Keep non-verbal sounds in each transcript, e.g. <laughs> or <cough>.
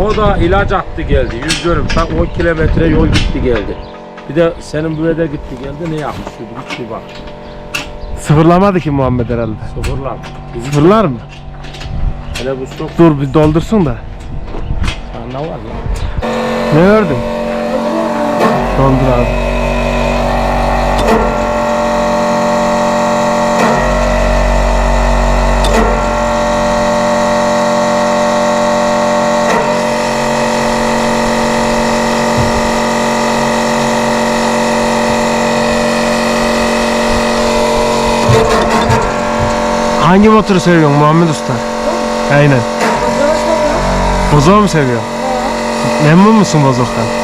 O da ilaç attı geldi. Yüz dönüm. Tak 10 kilometre yol gitti geldi. Bir de senin buraya gitti geldi. Ne yapmış? Şu gitti bak. Sıfırlamadı ki Muhammed herhalde. Sıfırlar. Sıfırlar mı? hele bu stok Dur bir doldursun da. ne var lan? Ne gördün? Doldur abi. Hangi motoru seviyorsun Muhammed Usta? Aynen. Bozoğu mu seviyor? Memnun musun bozoktan?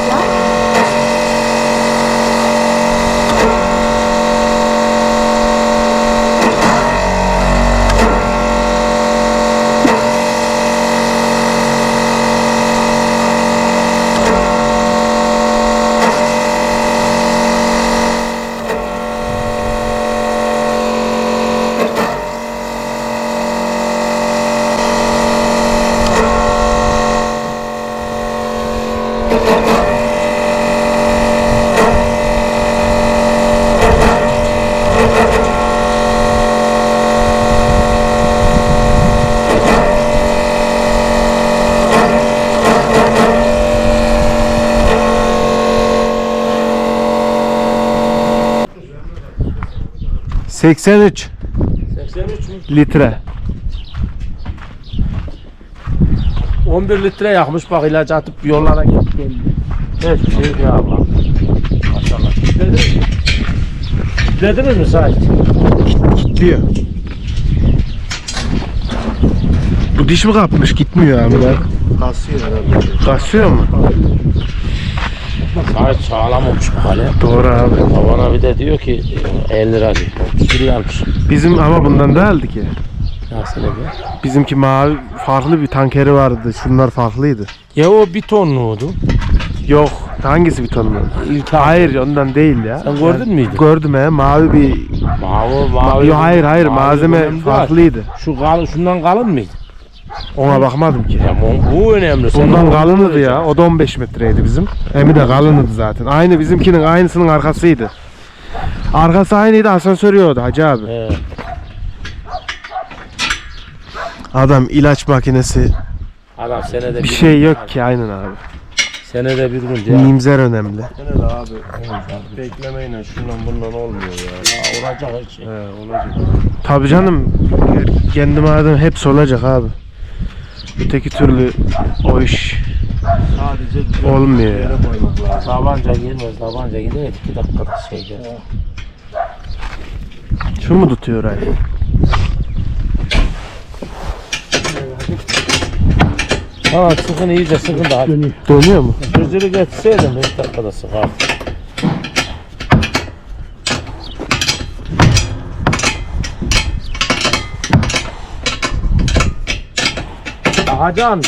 ...83 83 mü? litre. 11 litre yakmış bak ilacı atıp yollara gitti geldi. Evet şey ya abla. Maşallah. Kitlediniz mi? Sait? Diyor. Bu diş mi kapmış gitmiyor abi. Kasıyor herhalde. Kasıyor mu? Sait sağlam olmuş bu hale. Doğru abi. Babana bir de diyor ki 50 lira diyor. 30 liraya almış. Bizim ama bundan değildi ki. Nasıl ne diyor? Bizimki mavi farklı bir tankeri vardı. Şunlar farklıydı. Ya o bir tonluğuydu. Yok. Hangisi bir tonlu? Hayır ondan değil ya. Sen gördün müydün? Gördüm he. Mavi bir... Mavi mavi. Yok hayır hayır mavi malzeme önemli değil. farklıydı. Şu kalın, şundan kalın mıydı? Ona bakmadım ki. Ya bu, önemli. Sen Bundan onu kalınıdı ya. O da 15 metreydi bizim. Emi de kalınıdı zaten. Aynı bizimkinin aynısının arkasıydı. Arkası aynıydı asansör yiyordu hacı abi. He. Adam ilaç makinesi Adam senede bir şey yok ki aynen abi. Senede bir gün diye. Mimzer önemli. Gene de abi beklemeyle şundan bundan olmuyor ya. Ya olacak her şey. He olacak. Tabii canım kendim adam hepsi olacak abi. Öteki türlü o iş Sadece olmuyor bir ya. Tabanca girmez, tabanca gider. iki dakikada şey gelir. Şu mu tutuyor ay? Tamam sıkın iyice sıkın da. Dönüyor mu? Hızırı getirseydin 5 dakikada sıkar. Sen.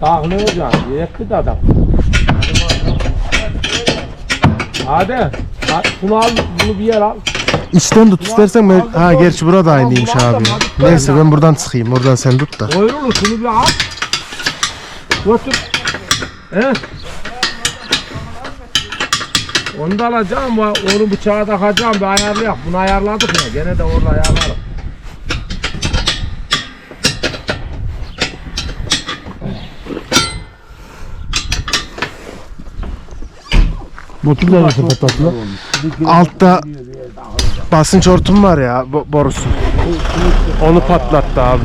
Tak ne olacaksın? Yetti de adam. Hadi. Hadi. Şunu al, bunu bir yer al. İçten tut istersen ben... Ha gerçi burada aynıymış abi. Neyse ben buradan sıkayım. Oradan sen tut da. Koyulur şunu bir al. Götür. He? Onu da alacağım. Onu bıçağa takacağım. Bir ayarlayak. Bunu ayarladık ya. Gene de orada ayarlarım. Motor da patlatma? Altta basınç hortum var ya bo- borusu. Onu patlattı abi.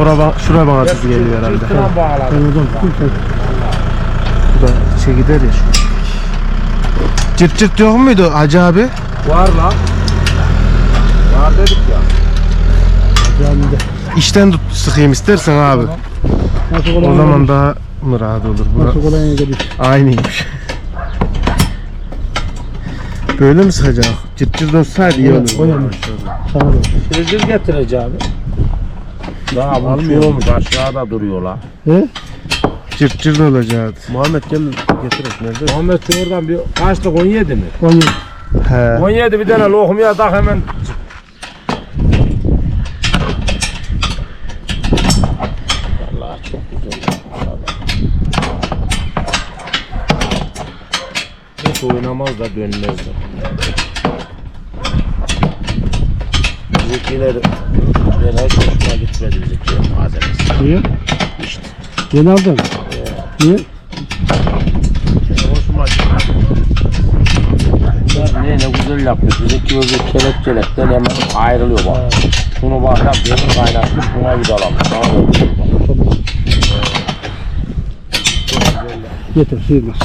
Ora ba- şura bana tuz geliyor herhalde. Bu da şey gider ya şu. Cırt cırt yok muydu Hacı abi? Var lan. Var dedik ya. İşten tut sıkayım istersen abi. O zaman daha mı rahat olur? Bura... Aynıymış. Böyle mi sıkacak? Cırt cırt olsaydı iyi olur. Şırıcır getireceğim. Daha bu şey olmuş aşağıda duruyor la. Cırt cırt olacak. Muhammed gel getir et nerede? Muhammed şu oradan bir kaçtı 17 mi? He. 17 bir tane lokumya tak hemen. Hiç oynamaz da dönmez de. Bizimkiler genel hoşuma gitmedi bizimkiler malzemesi. Niye? Yeni aldın. Niye? Hoşuma gitmedi. Ne ne güzel yapmış. Bizimki böyle kelepçelekten hemen ayrılıyor bak. Şunu bak ya demir kaynatmış buna vidalamış. Tamam mı? Yeter sıyırmaz.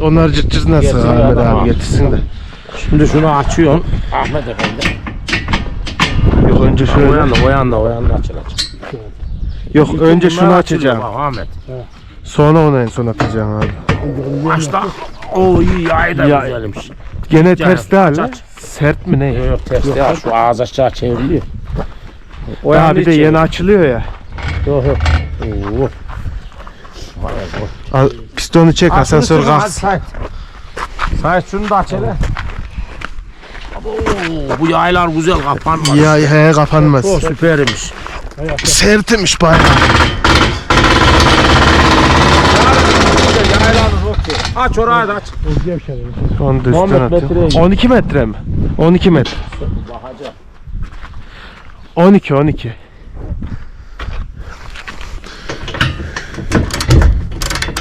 Onlar cırt cırt nasıl Getir Ahmet adam abi abi. getirsin de. Şimdi şunu açıyorsun. Ahmet Efendi. Yok önce O şöyle. yanda o yanda o yanda açılacak. Yok önce bunlar şunu açılıyor açacağım. Bak Ahmet. Sonra onu en son atacağım abi. Başta. O iyi yay da Ya- güzelmiş. Gene Yani ters değil aç, mi? aç. Sert mi ne? Yok yok ters ya şu ağız aşağı çevriliyor. O bir de çevir. yeni açılıyor ya. Yok yok. Oo. Al, pistonu çek asansör kalksın. Sait. Sait şunu da aç hele. Bu yaylar güzel kapanmaz. Ya he kapanmaz. O süpermiş. Sertmiş bayağı. Aç orayı da aç. Onu da üstten atayım. git. 12 metre mi? 12 metre. Bakacağım. 12 12.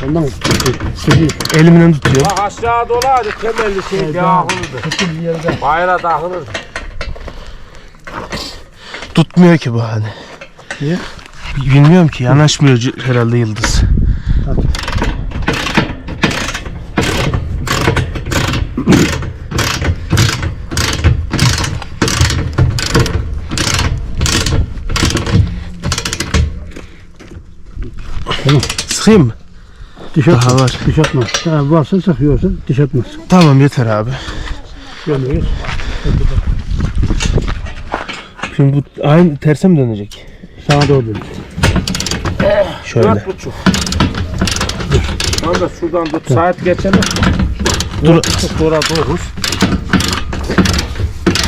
Ondan mı? Sıyır. Elimden tutuyor. Bak aşağı dola hadi temelli şey dağılırdı. Kötü bir yerde. Bayra dağılırdı. Tutmuyor ki bu hani. Niye? Bilmiyorum ki yanaşmıyor herhalde yıldız. Tamam. Sıkayım mı? Diş Daha atmaz. var. Diş atmaz. Ha, varsa sıkıyorsun diş atmaz. Tamam yeter abi. Gömüyoruz. Şimdi bu aynı terse mi dönecek? Sağa doğru dön. Şöyle. Dört buçuk. Tamam da şuradan tut. Saat geçelim. Dur. Dur. Sonra doğru.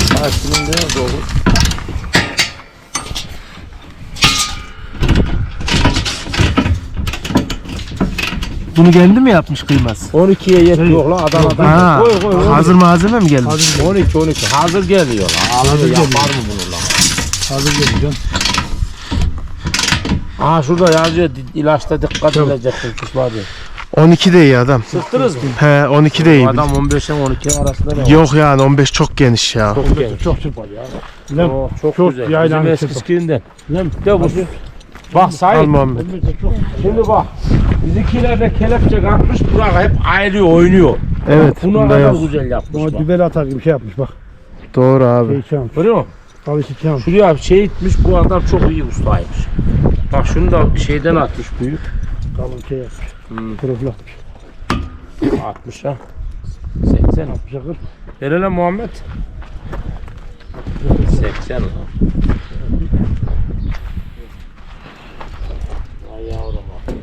Saat mi doğru? Bunu kendi mi yapmış kıymaz? 12'ye yetiyor la Adana'dan. Ha, Koy koy koy. hazır malzeme mi geldi? 12 12. Hazır geliyor la. Alır yapar mı bunu la? Hazır geleceğim. Aa şurada yazıyor di- ilaçta dikkat edeceksin kusma diyor. 12 de iyi adam. Sıktınız mı? He 12 de iyi. Adam 15'e 12 arasında ne var? Yok yani 15 çok geniş ya. Çok genç. Çok süper ya. Lan Oo, çok, çok güzel. yaylan Bizim çıktı. eskiskinden. lan. De bu. Bak Al Sait. Muhammed. Çok Şimdi bak. Bizimkiler de kelepçe kalkmış Burak hep ayrıyor oynuyor. Evet Bunu bunda kadar yok. güzel yapmış Buna bak. dübel atar gibi şey yapmış bak. Doğru abi. Şey çalmış. Görüyor musun? Kalışı çalmış. Şuraya şey itmiş bu adam çok iyi ustaymış. Bak şunu da şeyden atmış büyük. Kalın şey yapmış. Hmm. Profil atmış. 60 ha. 80 ha. Şakır. Ver hele Muhammed. 80 ha. Ay yavrum bak.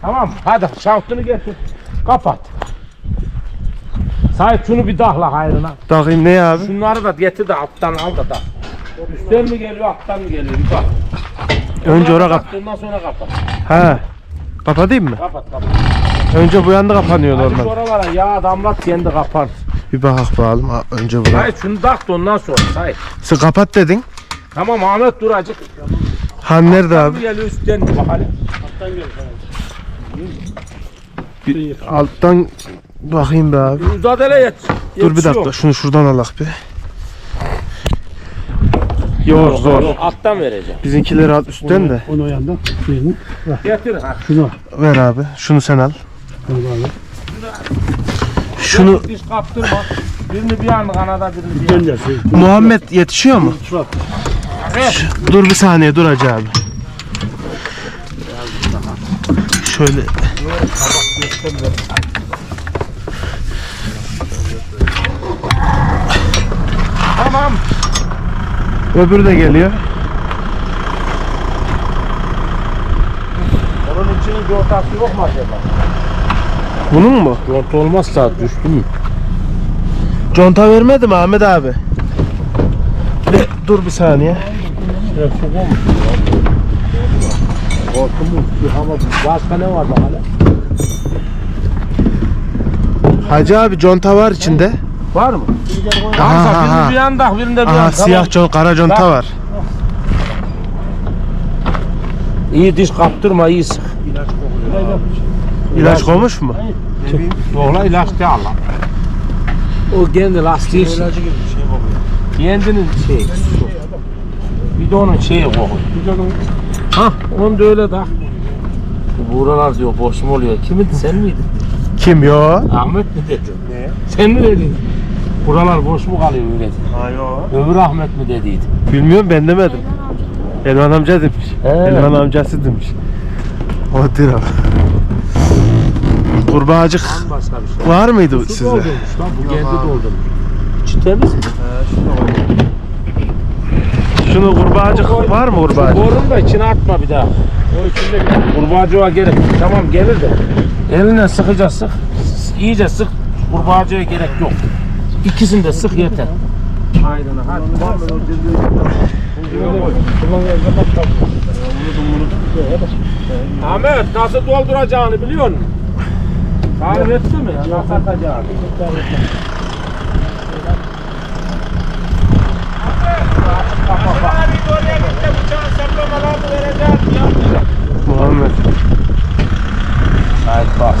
Tamam hadi şaftını getir. Kapat. Sahip şunu bir dahla hayrına. Takayım ne abi? Şunları da getir de alttan al da da. Üstten mi geliyor alttan mı geliyor bir bak. Önce Onları ora kap. Ondan sonra kapat. He. Kapatayım mı? Kapat kapat. Önce bu yanda kapanıyor Hadi normal. oralara yağ damlat kendi kapar. Bir bakak bakalım. Önce bura. Hayır şunu tak da ondan sonra say. Sen kapat dedin. Tamam Ahmet dur acık. Han nerede Abi abi? geliyor üstten mi bak hadi. Bir alttan bakayım be abi. Mücadele et. Dur bir dakika şunu şuradan alak bir. Yok zor. Yok, Alttan vereceğim. Bizimkileri al üstten de. Onu o yandan. Birini. Getir ha. Şunu al. Ver abi. Şunu sen al. Onu al. Şunu Diş kaptırma. Birini bir an kanada birini bir. Şey. Muhammed yetişiyor mu? Şu Evet. Dur bir saniye dur hacı abi. Şöyle Tamam. öbürü de geliyor. Onun içinin contası yok mu acaba? Bunun mu? Conta olmazsa düştü mü? Conta vermedi mi Ahmet abi? Dur bir saniye. Evet çok olmuş. Hortumuz, ama başka ne var bakalım? Hacı abi conta var içinde. Var mı? Aha, Varsa aha. birinde bir yanda, birinde bir Aha yanda. siyah con kara conta Bak. var. İyi diş kaptırma, iyi sık. İlaç koymuş mu? Yok lan ilaç değil Allah. O kendi lastiği şey. İlacı gibi bir şey kokuyor. Kendinin şeyi. Kokuyor. Hah, onu da öyle tak. Bu buralar diyor boş mu oluyor? Kimindi sen miydin? Kim yo? Ahmet mi dedin? Ne? Sen mi dedin? Buralar boş mu kalıyor öyle? Ha yo. Öbür Ahmet mi dediydi? Bilmiyorum ben demedim. Elvan amca demiş. He. Elvan amcası demiş. O abi. Kurbağacık Başka bir şey. var mıydı Su sizde? doldurmuş lan bu kendi doldurmuş. İçi temiz mi? He şunu koy. Şunu kurbağacık var mı kurbağacık? Borun da içine atma bir daha. O içinde kurbağacığa gerek. Tamam gelir de. Eline sıkıca sık. İyice sık. Kurbağacığa gerek yok. İkisini de sık yeter. Aynen hadi. Ahmet nasıl dolduracağını biliyor musun? Tarif etti mi? Nasıl atacağını? Muhammed. Hayır bas.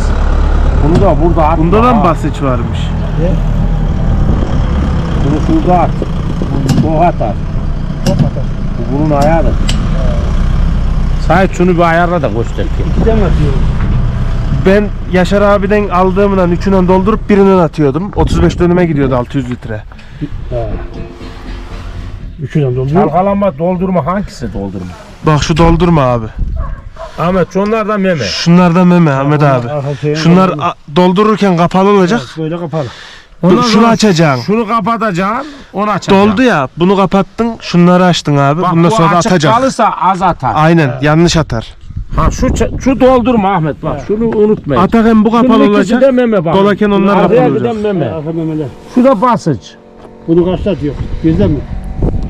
Bunu da burada at. Bunda da mı Ha, basınç varmış? Bunu şurada at. Bu atar. Bu bunun ayarı. Sait şunu bir ayarla da göster ki. İkiden atıyorum. Ben Yaşar abiden aldığımdan üçünden doldurup birinden atıyordum. 35 dönüme gidiyordu 600 litre. Üçünden dolduruyor. Çalkalama doldurma hangisi doldurma? Bak şu doldurma abi. Ahmet şunlar da meme. Şunlar da meme Ahmet abi. Şeyin Şunlar dolduruyor. a- doldururken kapalı olacak. Evet, Böyle kapalı. Dur, Ondan şunu sonra açacaksın. Şunu kapatacaksın, onu açacaksın. Doldu ya. Bunu kapattın. Şunları açtın abi. Bak Bundan bu sonra da açık atacak. kalırsa az atar. Aynen. Yanlış atar. Ha şu ç- şu doldurma Ahmet bak şunu unutmayın. Atarken bu kapalı Şunun olacak. de meme bak. Dolarken onlar Arkaya kapalı giden olacak. meme. Arka memeler. Şu da basınç. Bunu kaçta atıyor? Bizde mi?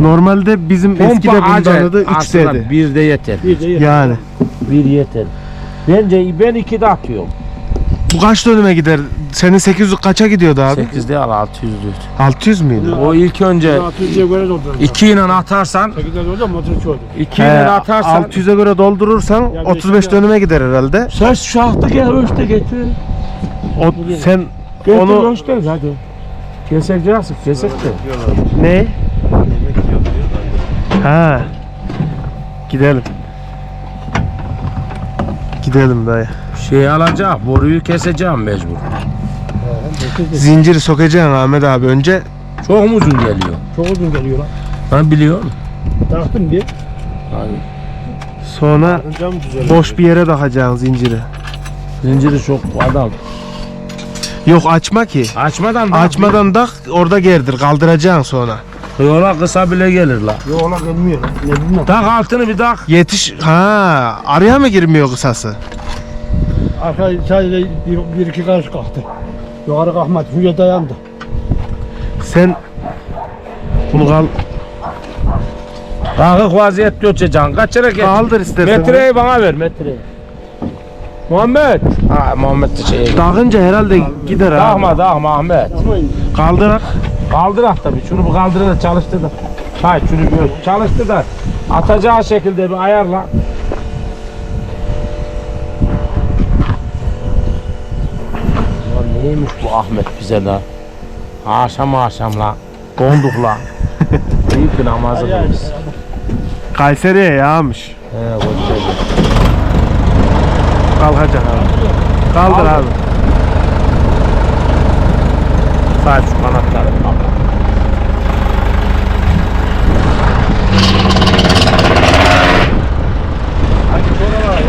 Normalde bizim eskide bundan acayip. adı 3 Aslında S'di. Bir de yeter. Bir de Yani. Bir yeter. Bence ben iki de atıyorum. Bu kaç dönüme gider? Senin 800 kaça gidiyordu abi? 8'de al 600 diyor. 600 müydü? O ilk önce 600'e göre dolduruyor. 2 ile atarsan 8'de dolduruyor motor çoğuldu. 2 He, ile atarsan 600'e göre doldurursan Ya 35 beşinci- dönüme gider herhalde. Sen şu şahtı gel ölçte getir. O, sen Getir Onu- ölçte hadi. De. Diyorlar. ne? Ha. Gidelim. Gidelim dayı. Şey alacağım, boruyu keseceğim mecbur. Zinciri sokacaksın Ahmet abi önce. Çok mu uzun geliyor? Çok uzun geliyor lan. Ben biliyorum. Taktım bir. Hani Sonra Cam boş bir yere takacaksın zinciri. zinciri çok adam. Yok açma ki. Açmadan da Açmadan tak orada gerdir. Kaldıracaksın sonra. Yola kısa bile gelir la. Yok lan gelmiyor. Ne bilmem. Tak altını bir tak. Yetiş. Ha, araya mı girmiyor kısası? Arka sadece bir, bir iki karış kalktı. Yukarı kalkmadı. Şuraya dayandı. Sen bunu kal Kalkık vaziyet göçeceksin. Kaçıra geç. kaldır istersen. Metreyi bana ver metreyi. Muhammed. Ha Muhammed de şey. Takınca herhalde gider abi. Dağma dağma Ahmet. Kaldırak. Kaldır at tabii. Şunu bir kaldır da çalıştır da. Hayır şunu bir çalıştır da. Atacağı şekilde bir ayarla. Lan neymiş bu Ahmet bize la? Akşam akşam la. Donduk la. <laughs> Büyük bir namazı kılmış. Kayseri'ye yağmış. He boş ver. Kalkacak abi. Kaldır abi. Sadece şu kanatları.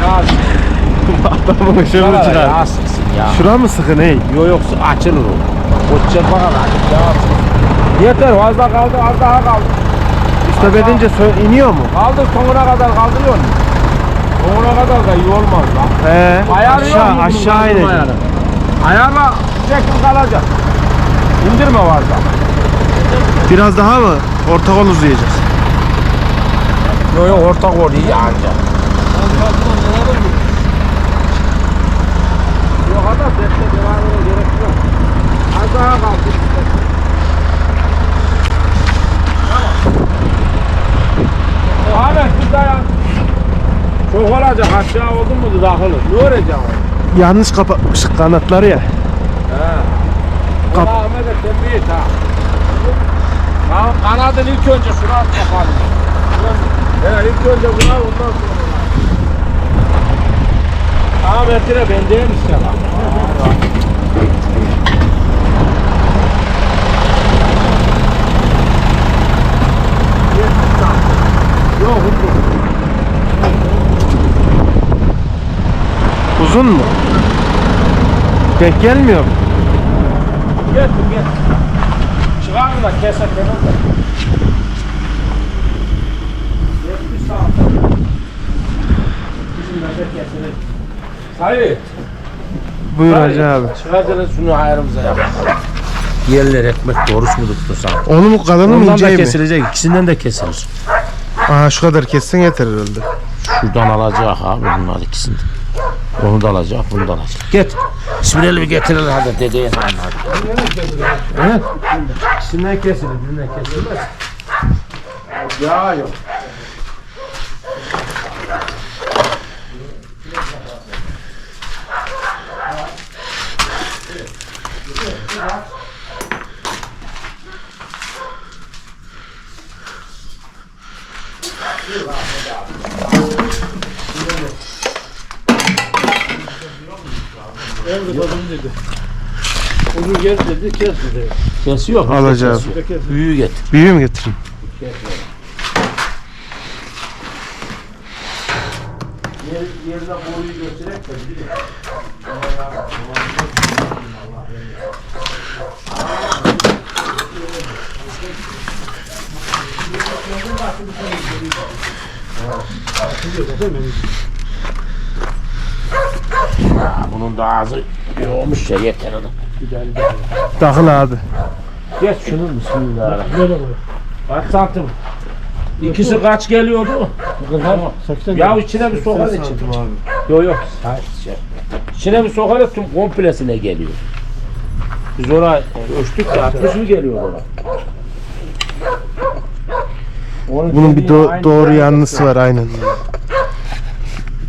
Yağ Adamın ışığını çıkar. sıksın ya. Şura mı sıkı ney? Yok yok açılır o. Da açık yağ sıksın. Yeter fazla kaldı az daha kaldı. Stop edince sö- iniyor mu? Kaldır sonuna kadar kaldırıyor musun? Sonuna kadar da iyi olmaz lan. He. Ayarlıyor aşağı aşağı inecek. Ayarla çekim kalacak. İndirme vardı. Biraz daha mı? Ortak ol uzayacağız. Yok yok ortak ol iyi anca. Adam defne devamına gerek yok. Az daha kaldı. Muhammed bir dayan. Çok olacak aşağı oldun mu dahil. Ne olacak? Yanlış kapatmışık kanatları ya. Kap. Ahmet'e tembih et ha. Tamam kanadın ilk önce şunu at kafanı. He ilk önce buna ondan sonra. Ahmet'ine ben değil işte bak. Yok uzun. Uzun mu? Denk gelmiyor mu? Gel gel. Çıkarın da keser kenar da. Yetmiş saat. Bizim de kesilir. Hayır. Buyur Hayır. Hacı abi. Çıkartırız şunu ayrımıza yap. Yerler ekmek doğrusu mu tuttu sana? Onu mu kalın mı Ondan da inceyi mi? kesilecek. ikisinden de kesilir. Aha şu kadar kessen yeter herhalde. Şuradan alacak abi bunlar ikisini. Onu da alacak, bunu da alacak. Get. Bismillah bir getirin hadi dedeye hadi. Evet. İkisinden kesilir, birinden kesilmez. Ya yok. Onu gel dedi kes dedi. Kesiyor. Alacağım. kesiyor. Büyüğü getir. Büyüğü mü getireyim? Yerine boruyu götürerek de biliyor. Ya bunun da ağzı yoğmuş ya yeter adam. Takıl abi. Geç şunu bismillahirrahmanirrahim. Kaç santim? İkisi kaç geliyordu? Tamam. 80 Ya içine bir sokar için. Yok yok. Hayır, şey. İçine bir sokar tüm komplesine geliyor. Biz oraya ölçtük de 60 mı geliyor ona? Onun Bunun bir do- doğru yanlısı var aynen.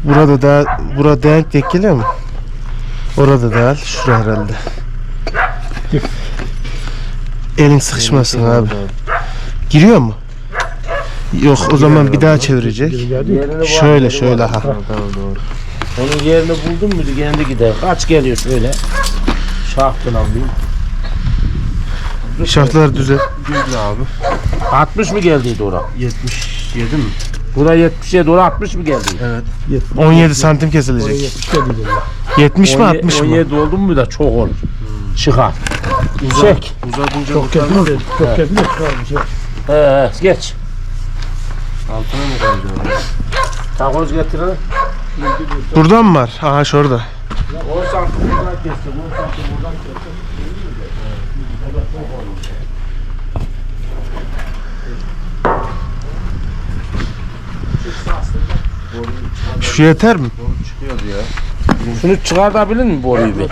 Burada da burada denk denk geliyor mu? Orada da al. Şura herhalde. Elin sıkışmasın abi. Giriyor mu? Yok o zaman bir daha çevirecek. Şöyle şöyle ha. Onun yerini buldun muydu kendi gider. Kaç geliyor şöyle? Şahtına bir. Şartlar düzel. Düzle abi. 60 mı geldiydi ora? 77 mi? Bura 70'e doğru 60 mı geldi? Evet. 17 santim kesilecek. 70 dedi. 70 mi 60 mı? 17 oldu mu da çok olur. Çıkar. Çek. Uzatınca Çok kurtarmaz. kesin Çok çıkarmış. ya. Ee, geç. Altına mı koyacağım? Takoz getirin. Buradan mı var? Aha şurada. 10 santim buradan kestim. 10 santim buradan kestim. Şu yeter mi? Çıkıyordu ya. Şunu çıkartabilir mi boruyu bir?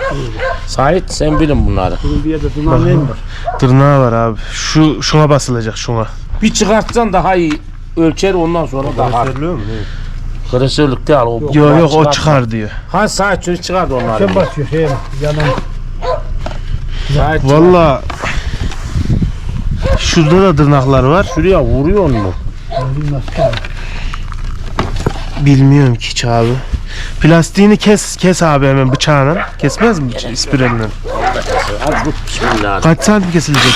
Sait sen bilin bunları. Bunun bir yerde duman neyim var? Tırnağı var abi. Şu şuna basılacak şuna. Bir çıkartsan daha iyi ölçer ondan sonra daha. Seriliyor mu? Ne? Klasörlük değil o. Yok yok o çıkar diyor. Ha Sait şunu çıkart onları. Sen basıyor şeye bak. Yanan. Sait. Valla şurada da tırnaklar var. Şuraya vuruyor mu? Bilmiyorum ki hiç abi. Plastiğini kes kes abi hemen bıçağına. Kesmez mi bıça- ispirelle? Hadi bu bismillah. Kaç santim kesilecek?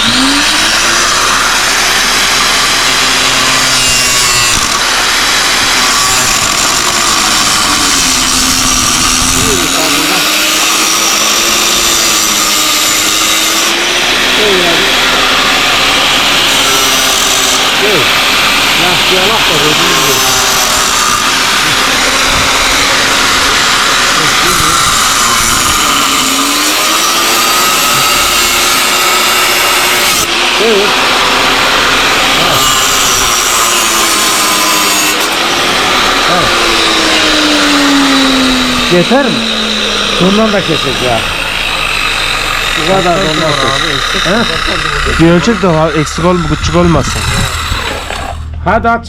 Yeter mi? Bundan da kesecek ya. Bu kadar da kes. Bir ölçek de var, eksik ol, küçük olmasın. Hadi aç.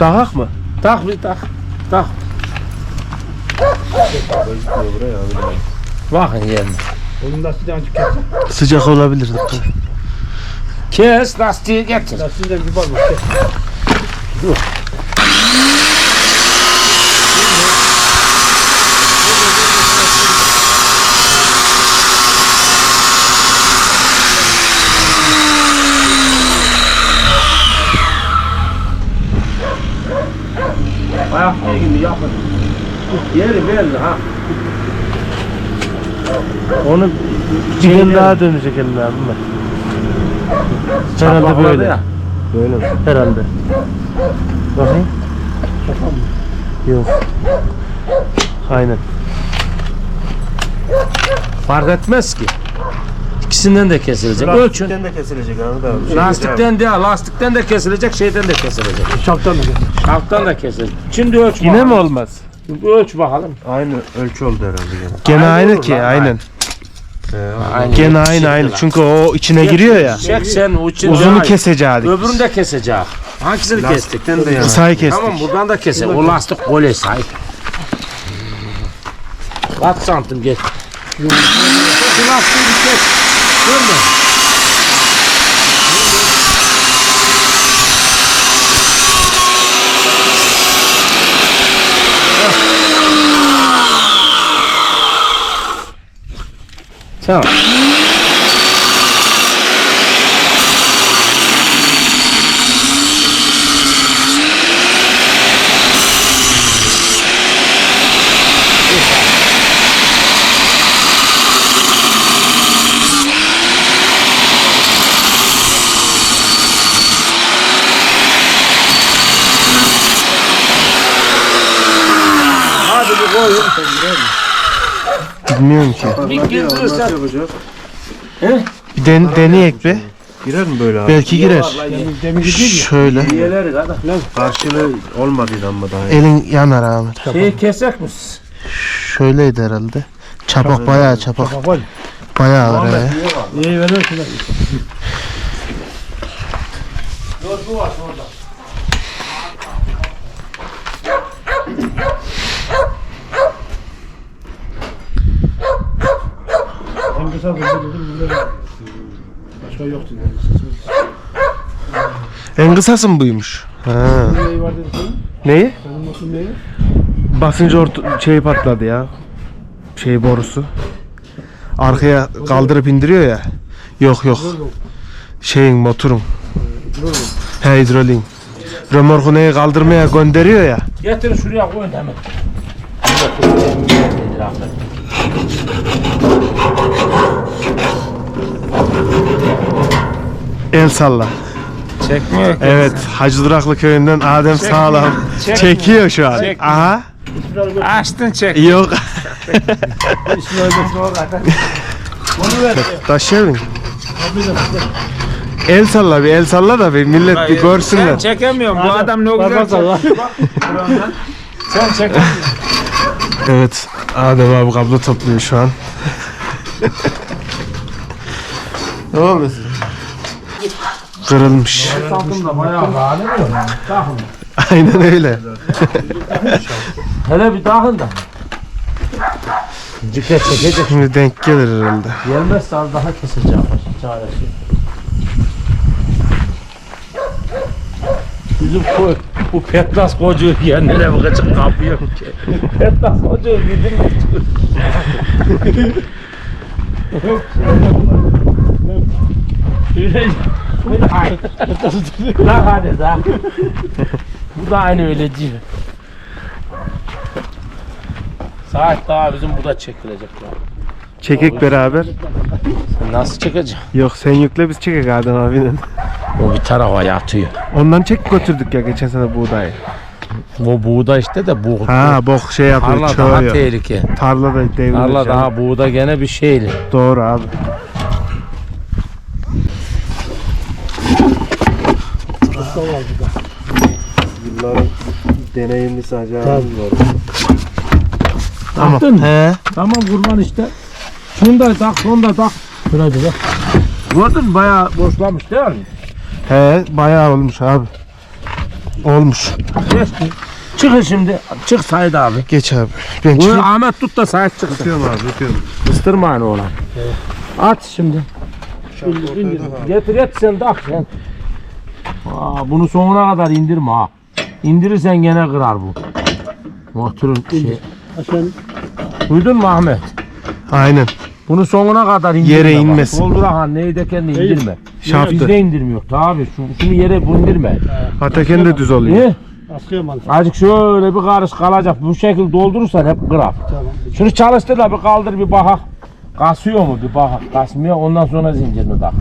Dahak mı? Tak bir tak. Tak. Bakın yerine. Onun lastiğini azıcık kes. Sıcak olabilir. Kes lastiği getir. Lastiğinden bir bak. Ayakkabı gibi yapın. Yeri belli ha. Onu bir gün daha dönecek eline abi. Herhalde böyle. ya. Böyle mi? Herhalde. Bakayım. Yok. Aynen. Fark etmez ki. İkisinden de kesilecek. Ölçün. Lastikten de kesilecek abi. Şey Lastikten de lastikten de kesilecek, şeyden de kesilecek. Şaptan da kes. Şafttan da kesilecek. Şimdi ölç Yine mi olmaz? Ölç bakalım. Aynı ölçü oldu herhalde gene. Gene Aynı olur ki lan, aynen. He, Aynı. Gene aynı aynı. Çünkü o içine giriyor ya. Çek sen uçun. Uzunu keseceğiz. Öbürünü de kesecek. Hangisini kestik? Lastikten de yani. Kısayı kestik. Tamam buradan da keser. O lastik gole sahip. Kaç santim geç. Şu lastiği bir kes. Görme. Tamam. Hadi bir koyun. Bilmiyorum ki. Yapacağız? Bir den deneyek bir. Girer mi böyle abi? Belki girer. Şöyle. Kadar. Karşılığı olmadıydı ama daha. Elin yanar Ahmet. Şeyi kesek misin? Şöyleydi herhalde. Çapak bayağı çapak. Var. Bayağı var he. İyi verir şuna. En kısa. Başka yoktu. En kısası mı buymuş? Ha. Neyi var dedi senin? Neyi? Senin notun neyi? Basınç orta şey patladı ya. Şey borusu. Arkaya kaldırıp indiriyor ya. Yok yok. Şeyin motorun. He hidroliğin. Römorku neyi kaldırmaya gönderiyor ya. Getirin şuraya koyun hemen. El salla. Çekmiyor. Evet Hacı Duraklı köyünden Adem Sağlam çekiyor şu an. Çek. Aha. Açtın çek. Yok. <laughs> Taşıyalım. El salla bir el salla da bir millet bir Sen görsünler. çekemiyorsun. Bu adam ne güzel Bak, bak, çekiyor. Sen çekemiyorsun. Evet Adem abi kablo topluyor şu an. Ne oldu? Kırılmış. Santımda bayağı. Aynen öyle. Hele bir takın da. Cike çekecek. Şimdi denk gelir herhalde. Gelmezse az daha keseceğim. Çaresi. Bizim koy, bu Petlas kocuğu kendine bakacak kapıyor ki. Petlas kocuğu <laughs> bildin mi? Lan hadi daha. Bu da aynı öyle değil. Saat daha bizim burada çekilecek ya. Çekek beraber. Sen nasıl çekeceksin? Yok sen yükle biz çekek Adem abinin. O bir tarafa yatıyor. Ondan çek götürdük ya geçen sene buğdayı. Bu buğda işte de bu. Ha bok şey yapıyor Tarla daha çoğuyor. tehlike. Tarla da devrilir. Tarla daha buğda gene bir şeyli. Doğru abi. Deneyimlisi Hacı abimiz var. Tamam. Taktın mı? He. Tamam kurban işte. Şunu da tak, şunu da tak. Şurada bak. Gördün mü bayağı boşlamış değil mi? He bayağı olmuş abi. Olmuş. Geçti. Çıkın şimdi. Çık Said abi. Geç abi. Ben Bunu çıkayım. Ahmet tut da Said çıksın. Tutuyorum abi tutuyorum. Kıstırma oğlan. At şimdi. Getir et sen tak sen. Aa, bunu sonuna kadar indirme ha. İndirirsen gene kırar bu. Motorun şey. Duydun mu Ahmet? Aynen. Bunu sonuna kadar indirme. Yere bak. inmesin. Doldurahan neyi de kendi indirme. Şaftı. Bizde indirmiyor. Tabi şu, şunu yere indirme. Ataken de düz oluyor. Askıya mı Azıcık şöyle bir karış kalacak. Bu şekilde doldurursan hep kırar. Tamam. Şunu çalıştır da bir kaldır bir bakak. Kasıyor mu bir bakak. Kasmıyor ondan sonra zincirini tak.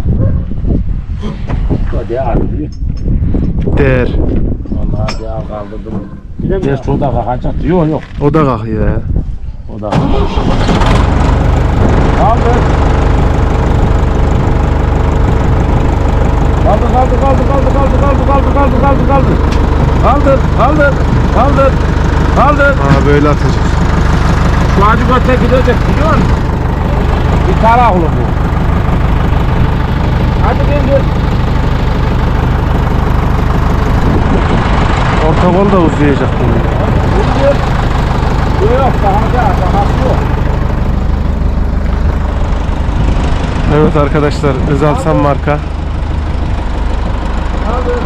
Hadi abi. Değer. Al kaldırdım. Gerçi o da kalkacak. Yok yok. O da kalkıyor ya. O da kalkacak. Kaldır. Kaldır kaldır kaldır kaldır kaldır kaldır kaldır kaldır kaldır kaldır kaldır kaldır kaldır Aa böyle atacak. Şu acı göte gidecek biliyor musun? Bir taraflı bu. Hadi indir. Orta kol da uzayacak. Yok daha da daha yok. Evet arkadaşlar Özalsan marka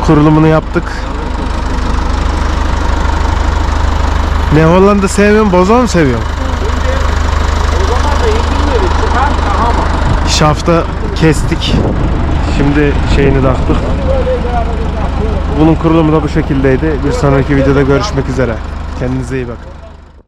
kurulumunu yaptık. Ne Hollanda sevmiyorum, boza mı seviyorum? Şafta kestik. Şimdi şeyini taktık. Bunun kurulumu da bu şekildeydi. Bir sonraki videoda görüşmek üzere. Kendinize iyi bakın.